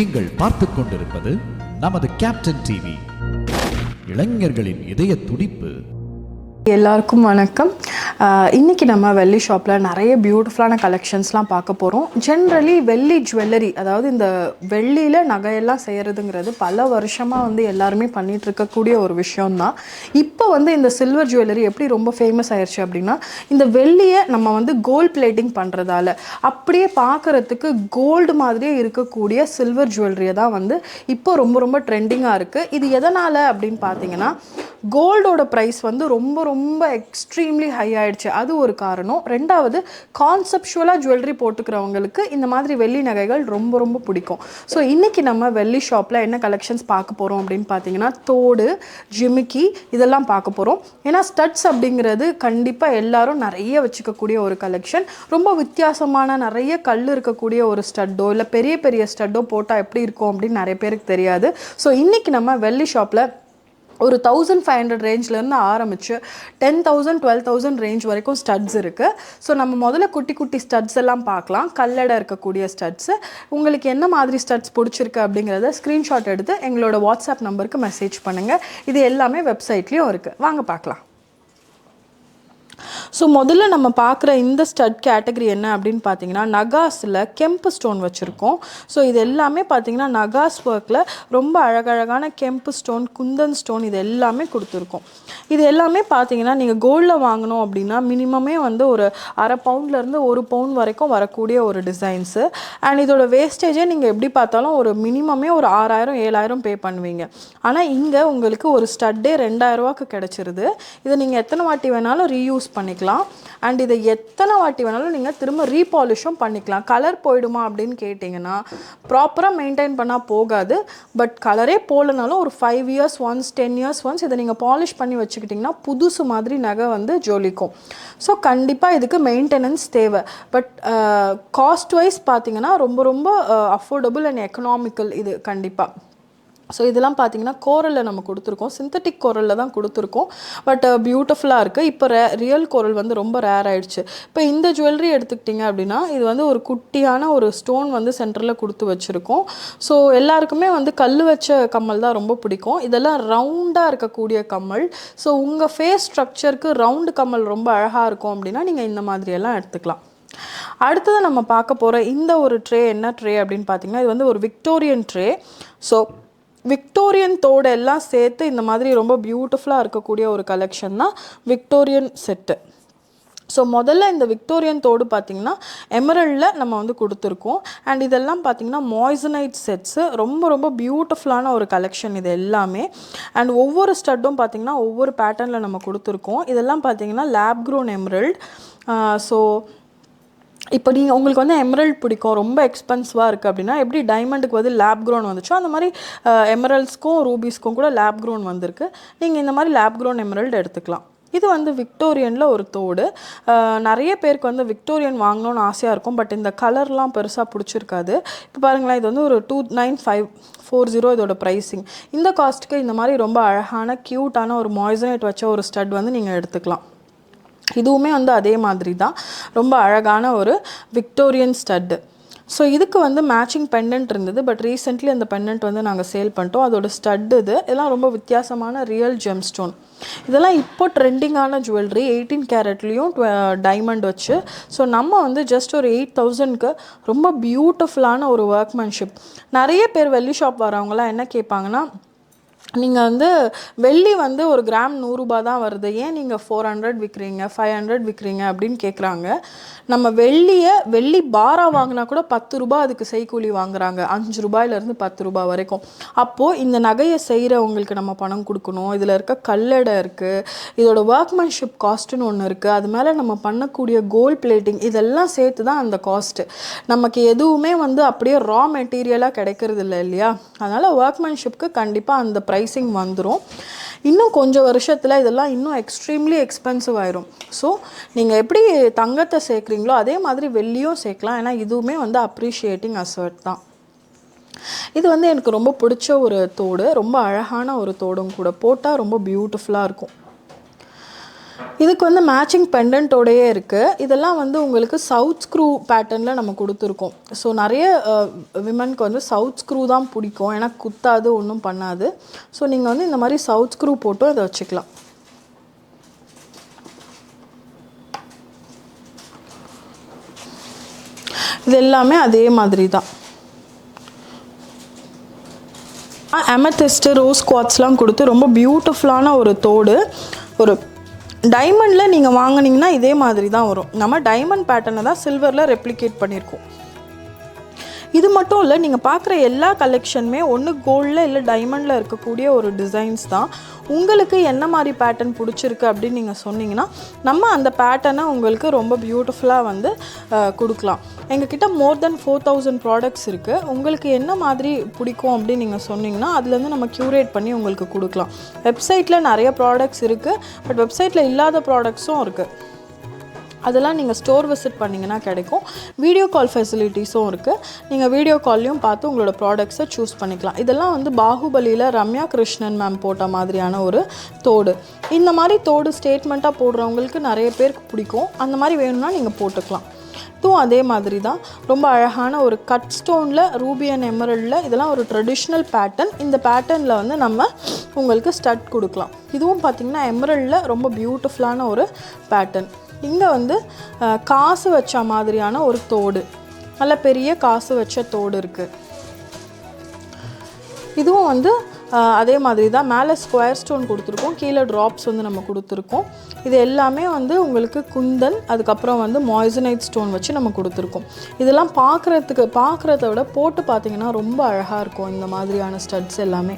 நீங்கள் பார்த்துக் கொண்டிருப்பது நமது கேப்டன் டிவி இளைஞர்களின் இதய துடிப்பு. எல்லாருக்கும் வணக்கம். இன்றைக்கி நம்ம வெள்ளி ஷாப்பில் நிறைய பியூட்டிஃபுல்லான கலெக்ஷன்ஸ்லாம் பார்க்க போகிறோம் ஜென்ரலி வெள்ளி ஜுவல்லரி அதாவது இந்த வெள்ளியில் நகையெல்லாம் செய்கிறதுங்கிறது பல வருஷமாக வந்து எல்லாருமே பண்ணிகிட்டு இருக்கக்கூடிய ஒரு விஷயம்தான். இப்போ வந்து இந்த சில்வர் ஜுவல்லரி எப்படி ரொம்ப ஃபேமஸ் ஆயிடுச்சு அப்படின்னா இந்த வெள்ளியை நம்ம வந்து கோல்ட் பிளேட்டிங் பண்ணுறதால அப்படியே பார்க்குறதுக்கு கோல்டு மாதிரியே இருக்கக்கூடிய சில்வர் ஜுவல்லரியை தான் வந்து இப்போ ரொம்ப ரொம்ப ட்ரெண்டிங்காக இருக்குது இது எதனால் அப்படின்னு பார்த்தீங்கன்னா கோல்டோட ப்ரைஸ் வந்து ரொம்ப ரொம்ப ரொம்ப எக்ஸ்ட்ரீம்லி ஹை ஆயிடுச்சு. அது ஒரு காரணம். ரெண்டாவது கான்செப்ஷுவலாக ஜுவல்லரி போட்டுக்கிறவங்களுக்கு இந்த மாதிரி வெள்ளி நகைகள் ரொம்ப ரொம்ப பிடிக்கும். ஸோ இன்றைக்கி நம்ம வெள்ளி ஷாப்பில் என்ன கலெக்ஷன்ஸ் பார்க்க போகிறோம் அப்படின்னு பார்த்தீங்கன்னா தோடு ஜிமிக்கி இதெல்லாம் பார்க்க போகிறோம் ஏன்னா ஸ்டட்ஸ் அப்படிங்கிறது கண்டிப்பாக எல்லாரும் நிறைய வச்சுக்கக்கூடிய ஒரு கலெக்ஷன் ரொம்ப வித்தியாசமான நிறைய கல் இருக்கக்கூடிய ஒரு ஸ்டட்டோ இல்லை பெரிய பெரிய ஸ்டட்டோ போட்டால் எப்படி இருக்கும் அப்படின்னு நிறைய பேருக்கு தெரியாது. ஸோ இன்றைக்கி நம்ம வெள்ளி ஷாப்பில் ஒரு தௌசண்ட் ஃபைவ் ஹண்ட்ரட் ரேஞ்ச்லேருந்து ஆரம்பிச்சு ten thousand twelve thousand range வரைக்கும் ஸ்டட்ஸ் இருக்குது ஸோ நம்ம முதல்ல குட்டி குட்டி ஸ்டட்ஸ் எல்லாம் பார்க்கலாம். கல்லடை இருக்கக்கூடிய ஸ்டட்ஸு உங்களுக்கு என்ன மாதிரி ஸ்டட்ஸ் பிடிச்சிருக்கு அப்படிங்கிறத ஸ்க்ரீன்ஷாட் எடுத்து எங்களோட வாட்ஸ்அப் நம்பருக்கு மெசேஜ் பண்ணுங்கள் இது எல்லாமே வெப்சைட்லேயும் இருக்குது வாங்க பார்க்கலாம். ஸோ முதல்ல நம்ம பார்க்குற இந்த ஸ்டட் கேட்டகரி என்ன அப்படின்னு பார்த்தீங்கன்னா நகாஸில் கெம்பு ஸ்டோன் வச்சுருக்கோம். ஸோ இது எல்லாமே பார்த்தீங்கன்னா நகாஸ் ஒர்க்கில் ரொம்ப அழகழகான கெம்பு ஸ்டோன் குந்தன் ஸ்டோன் இது எல்லாமே கொடுத்துருக்கோம். இது எல்லாமே பார்த்தீங்கன்னா நீங்கள் கோல்டில் வாங்கணும் அப்படின்னா மினிமமே வந்து ஒரு அரை பவுண்ட்லேருந்து ஒரு பவுண்ட் வரைக்கும் வரக்கூடிய ஒரு டிசைன்ஸு அண்ட் இதோட வேஸ்டேஜே நீங்கள் எப்படி பார்த்தாலும் ஒரு மினிமமே ஒரு ஆறாயிரம் ஏழாயிரம் பே பண்ணுவீங்க. ஆனால் இங்கே உங்களுக்கு ஒரு ஸ்டட்டே ரெண்டாயிரரூவாக்கு கிடச்சிருது. இதை நீங்கள் எத்தனை வாட்டி வேணாலும் ரீயூஸ் பண்ணிக்கலாம். அண்ட் இதை எத்தனை வாட்டி வேணாலும் நீங்கள் திரும்ப ரீபாலிஷும் பண்ணிக்கலாம். கலர் போயிடுமா அப்படின்னு கேட்டிங்கன்னா ப்ராப்பராக மெயின்டைன் பண்ணால் போகாது. பட் கலரே போகலனாலும் ஒரு five years once ten years once இதை நீங்கள் பாலிஷ் பண்ணி வச்சுக்கிட்டிங்கன்னா புதுசு மாதிரி நகை வந்து ஜொலிக்கும். ஸோ கண்டிப்பாக இதுக்கு மெயின்டெனன்ஸ் தேவை. பட் காஸ்ட் வைஸ் பார்த்தீங்கன்னா ரொம்ப ரொம்ப அஃபோர்டபுள் அண்ட் எக்கனாமிக்கல் இது கண்டிப்பாக ஸோ இதெல்லாம் பார்த்தீங்கன்னா கோரலில் நம்ம கொடுத்துருக்கோம். சிந்தட்டிக் கோரலில் தான் கொடுத்துருக்கோம். பட் பியூட்டிஃபுல்லாக uh, இருக்குது இப்போ ரே ரியல் கோரல் வந்து ரொம்ப ரேர் ஆயிடுச்சு. இப்போ இந்த ஜுவல்லரி எடுத்துக்கிட்டிங்க அப்படின்னா இது வந்து ஒரு குட்டியான ஒரு ஸ்டோன் வந்து சென்டரில் கொடுத்து வச்சுருக்கோம். ஸோ எல்லாருக்குமே வந்து கல் வச்ச கம்மல் தான் ரொம்ப பிடிக்கும். இதெல்லாம் ரவுண்டாக இருக்கக்கூடிய கம்மல். ஸோ உங்கள் ஃபேஸ் ஸ்ட்ரக்சருக்கு ரவுண்டு கம்மல் ரொம்ப அழகாக இருக்கும் அப்படின்னா நீங்கள் இந்த மாதிரியெல்லாம் எடுத்துக்கலாம். அடுத்தது நம்ம பார்க்க போகிற இந்த ஒரு ட்ரே என்ன ட்ரே அப்படின்னு பார்த்தீங்கன்னா இது வந்து ஒரு விக்டோரியன் ட்ரே ஸோ விக்டோரியன் தோடு எல்லாம் சேர்த்து இந்த மாதிரி ரொம்ப பியூட்டிஃபுல்லாக இருக்கக்கூடிய ஒரு கலெக்ஷன் தான் விக்டோரியன் செட்டு ஸோ முதல்ல இந்த விக்டோரியன் தோடு பார்த்திங்கன்னா எமரல்டில் நம்ம வந்து கொடுத்துருக்கோம். அண்ட் இதெல்லாம் பார்த்திங்கன்னா மாய்சனைட் செட்ஸு ரொம்ப ரொம்ப பியூட்டிஃபுல்லான ஒரு கலெக்ஷன் இது எல்லாமே. அண்ட் ஒவ்வொரு ஸ்டட்டும் பார்த்திங்கன்னா ஒவ்வொரு பேட்டர்னில் நம்ம கொடுத்துருக்கோம். இதெல்லாம் பார்த்திங்கன்னா லேப் க்ரோன் எமரல்ட் ஸோ இப்போ நீங்கள் உங்களுக்கு வந்து எமரல்ட் பிடிக்கும் ரொம்ப எக்ஸ்பென்சிவாக இருக்குது அப்படின்னா எப்படி டைமண்டுக்கு வந்து லேப் க்ரோன் வந்துச்சோ அந்த மாதிரி எமரல்ஸ்க்கும் ரூபீஸ்க்கும் கூட லேப் க்ரோன் வந்திருக்கு. நீங்கள் இந்த மாதிரி லேப் க்ரோன் எமரல்ட் எடுத்துக்கலாம். இது வந்து விக்டோரியனில் ஒரு தோடு. நிறைய பேருக்கு வந்து விக்டோரியன் வாங்கணும்னு ஆசையாக இருக்கும் பட் இந்த கலர்லாம் பெருசாக பிடிச்சிருக்காது. இப்போ பாருங்களேன் இது வந்து ஒரு two nine five four zero இதோட ப்ரைஸிங் இந்த காஸ்ட்டுக்கு இந்த மாதிரி ரொம்ப அழகான க்யூட்டான ஒரு மாய்சனேட் வச்ச ஒரு ஸ்டட் வந்து நீங்கள் எடுத்துக்கலாம். இதுவுமே வந்து அதே மாதிரி தான் ரொம்ப அழகான ஒரு விக்டோரியன் ஸ்டட்டு ஸோ இதுக்கு வந்து மேட்சிங் பெண்டன்ட் இருந்தது. பட் ரீசெண்ட்லி அந்த பெண்டன்ட் வந்து நாங்கள் சேல் பண்ணிட்டோம். அதோட ஸ்டட் இது. இதெல்லாம் ரொம்ப வித்தியாசமான ரியல் ஜெம் ஸ்டோன் இதெல்லாம் இப்போ ட்ரெண்டிங்கான ஜுவல்லரி எயிட்டீன் கேரட்லேயும் டைமண்ட் வச்சு. ஸோ நம்ம வந்து ஜஸ்ட் ஒரு எயிட் தௌசண்ட்க்கு ரொம்ப பியூட்டிஃபுல்லான ஒரு ஒர்க்மேன்ஷிப் நிறைய பேர் வெள்ளி ஷாப் வரவங்களாம் என்ன கேட்பாங்கன்னா நீங்கள் வந்து வெள்ளி வந்து ஒரு கிராம் நூறுரூபா தான் வருது. ஏன் நீங்கள் ஃபோர் ஹண்ட்ரட் விற்கிறீங்க ஃபைவ் ஹண்ட்ரட் விற்கிறீங்க அப்படின்னு கேட்குறாங்க நம்ம வெள்ளியை வெள்ளி பாரா வாங்கினா கூட பத்து ரூபாய் அதுக்கு செய்கூலி வாங்குறாங்க. அஞ்சு ரூபாயிலேருந்து பத்து ரூபா வரைக்கும். அப்போது இந்த நகையை செய்கிறவங்களுக்கு நம்ம பணம் கொடுக்கணும். இதில் இருக்க கல்லடை இருக்குது இதோட ஒர்க்மேன்ஷிப் காஸ்ட்டுன்னு ஒன்று இருக்குது அது மேலே நம்ம பண்ணக்கூடிய கோல்ட் பிளேட்டிங் இதெல்லாம் சேர்த்து தான் அந்த காஸ்ட்டு நமக்கு எதுவுமே வந்து அப்படியே ரா மெட்டீரியலாக கிடைக்கிறது இல்லை இல்லையா? அதனால் ஒர்க்மேன்ஷிப்க்கு கண்டிப்பாக அந்த ப்ரைஸிங் வந்துடும் இன்னும் கொஞ்சம் வருஷத்தில் இதெல்லாம் இன்னும் எக்ஸ்ட்ரீம்லி எக்ஸ்பென்சிவ் ஆயிரும். ஸோ நீங்கள் எப்படி தங்கத்தை சேர்க்குறீங்களோ அதே மாதிரி வெள்ளியும் சேர்க்கலாம். ஏன்னா இதுவுமே வந்து அப்ரிஷியேட்டிங் அசர்ட் தான். இது வந்து எனக்கு ரொம்ப பிடிச்ச ஒரு தோடு. ரொம்ப அழகான ஒரு தோடும் கூட போட்டால் ரொம்ப பியூட்டிஃபுல்லாக இருக்கும். இதுக்கு வந்து மேட்சிங் பெண்டன்ட்டோடையே இருக்குது இதெல்லாம் வந்து உங்களுக்கு சவுத் ஸ்க்ரூ பேட்டர்னில் நம்ம கொடுத்துருக்கோம். ஸோ நிறைய விமனுக்கு வந்து சவுத் ஸ்க்ரூ தான் பிடிக்கும். ஏன்னா குத்தாது ஒன்றும் பண்ணாது. ஸோ நீங்கள் வந்து இந்த மாதிரி சவுத் ஸ்க்ரூ போட்டும் இதை வச்சுக்கலாம். இது எல்லாமே அதே மாதிரி தான். அமெத்திஸ்ட்டு ரோஸ் குவாட்ஸ்லாம் கொடுத்து ரொம்ப பியூட்டிஃபுல்லான ஒரு தோடு ஒரு டைமண்டில் நீங்கள் வாங்கினீங்கன்னா இதே மாதிரி தான் வரும். நம்ம டைமண்ட் பேட்டர்னை தான் சில்வரில் ரெப்ளிகேட் பண்ணியிருக்கோம். இது மட்டும் இல்லை நீங்கள் பார்க்குற எல்லா கலெக்ஷனுமே ஒன்று கோல்டில் இல்லை டைமண்டில் இருக்கக்கூடிய ஒரு டிசைன்ஸ் தான். உங்களுக்கு என்ன மாதிரி பேட்டர்ன் பிடிச்சிருக்கு அப்படின்னு நீங்கள் சொன்னீங்கன்னா நம்ம அந்த பேட்டர்னை உங்களுக்கு ரொம்ப பியூட்டிஃபுல்லாக வந்து கொடுக்கலாம். எங்ககிட்ட more than four thousand products இருக்குது உங்களுக்கு என்ன மாதிரி பிடிக்கும் அப்படின்னு நீங்கள் சொன்னீங்கன்னா அதுலேருந்து நம்ம க்யூரேட் பண்ணி உங்களுக்கு கொடுக்கலாம். வெப்சைட்டில் நிறைய ப்ராடக்ட்ஸ் இருக்குது பட் வெப்சைட்டில் இல்லாத ப்ராடக்ட்ஸும் இருக்குது அதெல்லாம் நீங்கள் ஸ்டோர் விசிட் பண்ணிங்கன்னா கிடைக்கும். வீடியோ கால் ஃபெசிலிட்டிஸும் இருக்குது நீங்கள் வீடியோ கால்லையும் பார்த்து உங்களோட ப்ராடக்ட்ஸை சூஸ் பண்ணிக்கலாம். இதெல்லாம் வந்து பாகுபலியில் ரம்யா கிருஷ்ணன் மேம் போட்ட மாதிரியான ஒரு தோடு. இந்த மாதிரி தோடு ஸ்டேட்மெண்ட்டாக போடுறவங்களுக்கு நிறைய பேருக்கு பிடிக்கும். அந்த மாதிரி வேணும்னா நீங்கள் போட்டுக்கலாம். இதுவும் அதே மாதிரி தான். ரொம்ப அழகான ஒரு கட் ஸ்டோனில் ரூபி அண்ட் எமரல்டில் இதெல்லாம் ஒரு ட்ரெடிஷ்னல் பேட்டர்ன் இந்த பேட்டர்னில் வந்து நம்ம உங்களுக்கு ஸ்டட் கொடுக்கலாம். இதுவும் பார்த்திங்கன்னா எமரல்டில் ரொம்ப பியூட்டிஃபுல்லான ஒரு பேட்டர்ன் இங்கே வந்து காசு வச்ச மாதிரியான ஒரு தோடு. நல்ல பெரிய காசு வச்ச தோடு இருக்குது இதுவும் வந்து அதே மாதிரி தான். மேலே ஸ்கொயர் ஸ்டோன் கொடுத்துருக்கோம். கீழே ட்ராப்ஸ் வந்து நம்ம கொடுத்துருக்கோம். இது எல்லாமே வந்து உங்களுக்கு குந்தன் அதுக்கப்புறம் வந்து மாய்சனைட் ஸ்டோன் வச்சு நம்ம கொடுத்துருக்கோம். இதெல்லாம் பார்க்குறதுக்கு பார்க்குறத விட போட்டு பார்த்தீங்கன்னா ரொம்ப அழகாக இருக்கும். இந்த மாதிரியான ஸ்டட்ஸ் எல்லாமே.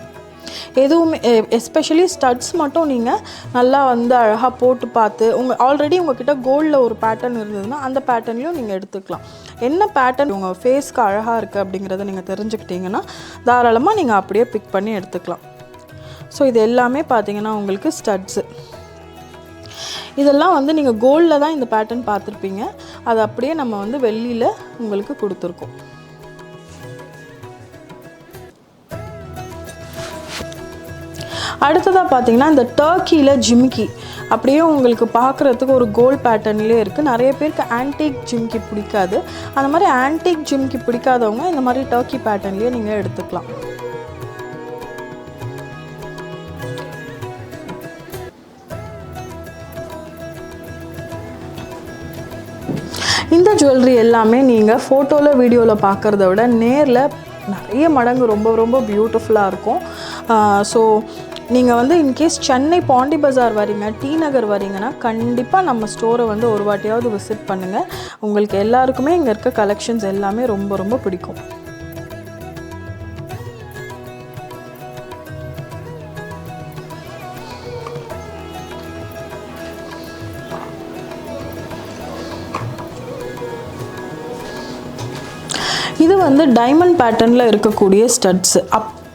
எதுவுமே எஸ்பெஷலி ஸ்டட்ஸ் மட்டும் நீங்கள் நல்லா வந்து அழகாக போட்டு பார்த்து உங்கள் ஆல்ரெடி உங்ககிட்ட கோல்டில் ஒரு பேட்டர்ன் இருந்ததுன்னா அந்த பேட்டர்ன்லையும் நீங்கள் எடுத்துக்கலாம். என்ன பேட்டர்ன் உங்கள் ஃபேஸ்க்கு அழகாக இருக்குது அப்படிங்கிறத நீங்கள் தெரிஞ்சுக்கிட்டீங்கன்னா தாராளமாக நீங்கள் அப்படியே பிக் பண்ணி எடுத்துக்கலாம். ஸோ இது எல்லாமே பார்த்தீங்கன்னா உங்களுக்கு ஸ்டட்ஸு இதெல்லாம் வந்து நீங்கள் கோல்டில் தான் இந்த பேட்டர்ன் பார்த்துருப்பீங்க. அது அப்படியே நம்ம வந்து வெள்ளியில் உங்களுக்கு கொடுத்துருக்கோம். அடுத்ததாக பார்த்தீங்கன்னா இந்த டர்க்கியில் ஜிமிக்கி அப்படியே உங்களுக்கு பார்க்குறதுக்கு ஒரு கோல் பேட்டர்ன்லேயே இருக்குது நிறைய பேருக்கு ஆன்டிக் ஜிம்கி பிடிக்காது. அந்த மாதிரி ஆன்டிக் ஜிம்கி பிடிக்காதவங்க இந்த மாதிரி டர்க்கி பேட்டர்ன்லேயே நீங்கள் எடுத்துக்கலாம். இந்த ஜுவல்லரி எல்லாமே நீங்கள் ஃபோட்டோவில் வீடியோவில் பார்க்குறத விட நேரில் நிறைய மடங்கு ரொம்ப ரொம்ப பியூட்டிஃபுல்லாக இருக்கும். ஸோ நீங்கள் வந்து இன்கேஸ் சென்னை பாண்டி பஜார் வரீங்க டி நகர் வரீங்கன்னா கண்டிப்பாக நம்ம ஸ்டோரை வந்து ஒரு வாட்டியாவது விசிட் பண்ணுங்கள் உங்களுக்கு எல்லாருக்குமே இங்கே இருக்க கலெக்ஷன்ஸ் எல்லாமே ரொம்ப ரொம்ப பிடிக்கும். இது வந்து டைமண்ட் பேட்டர்னில் இருக்கக்கூடிய ஸ்டட்ஸ்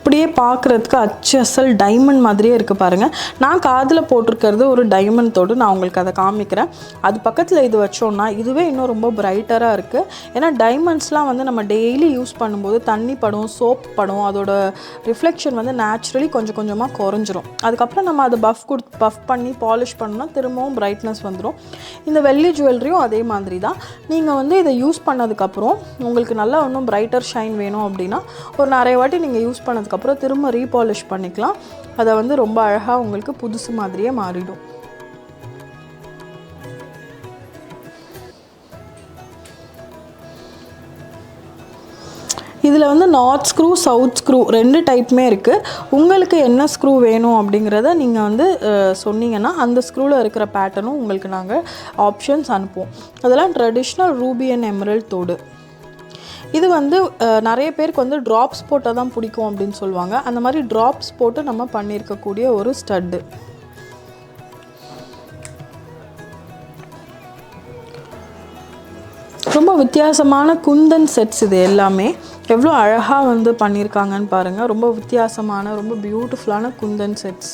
அப்படியே பார்க்குறதுக்கு அச்சு அசல் டைமண்ட் மாதிரியே இருக்குது பாருங்கள் நான் காதில் போட்டிருக்கிறது ஒரு டைமண்ட் தோடு நான் உங்களுக்கு அதை காமிக்கிறேன். அது பக்கத்தில் இது வச்சோம்னா இதுவே இன்னும் ரொம்ப பிரைட்டராக இருக்குது ஏன்னா டைமண்ட்ஸ்லாம் வந்து நம்ம டெய்லி யூஸ் பண்ணும்போது தண்ணி படும் சோப் படும் அதோட ரிஃப்ளெக்ஷன் வந்து நேச்சுரலி கொஞ்சம் கொஞ்சமாக குறைஞ்சிரும். அதுக்கப்புறம் நம்ம அதை பஃப் கொடு பஃப் பண்ணி பாலிஷ் பண்ணோம்னா திரும்பவும் பிரைட்னஸ் வந்துடும் இந்த வெள்ளி ஜுவல்லரியும் அதே மாதிரி தான். நீங்கள் வந்து இதை யூஸ் பண்ணதுக்கப்புறம் உங்களுக்கு நல்லா இன்னும் பிரைட்டர் ஷைன் வேணும் அப்படின்னா ஒரு நிறைய வாட்டி நீங்கள் யூஸ் பண்ணதுக்கப்புறம் திரும்ப ரீபாலிஷ் பண்ணிக்கலாம். அதை வந்து ரொம்ப அழகாக உங்களுக்கு புதுசு மாதிரியே மாறிடும். இதில் வந்து நார்த் ஸ்க்ரூ சவுத் ஸ்க்ரூ ரெண்டு டைப்புமே இருக்குது உங்களுக்கு என்ன ஸ்க்ரூ வேணும் அப்படிங்கிறத நீங்கள் வந்து சொன்னீங்கன்னா அந்த ஸ்க்ரூவில் இருக்கிற பேட்டர்னும் உங்களுக்கு நாங்கள் ஆப்ஷன்ஸ் அனுப்புவோம். அதெல்லாம் ட்ரெடிஷ்னல் ரூபி அண்ட் எமரல்ட் தோடு. இது வந்து நிறைய பேருக்கு வந்து ட்ராப்ஸ் போட்டால் தான் பிடிக்கும் அப்படின்னு சொல்லுவாங்க. அந்த மாதிரி ட்ராப்ஸ் போட்டு நம்ம பண்ணியிருக்கக்கூடிய ஒரு ஸ்டட்டு ரொம்ப வித்தியாசமான குந்தன் செட்ஸ் இது எல்லாமே. எவ்வளோ அழகாக வந்து பண்ணியிருக்காங்கன்னு பாருங்கள் ரொம்ப வித்தியாசமான ரொம்ப பியூட்டிஃபுல்லான குந்தன் செட்ஸ்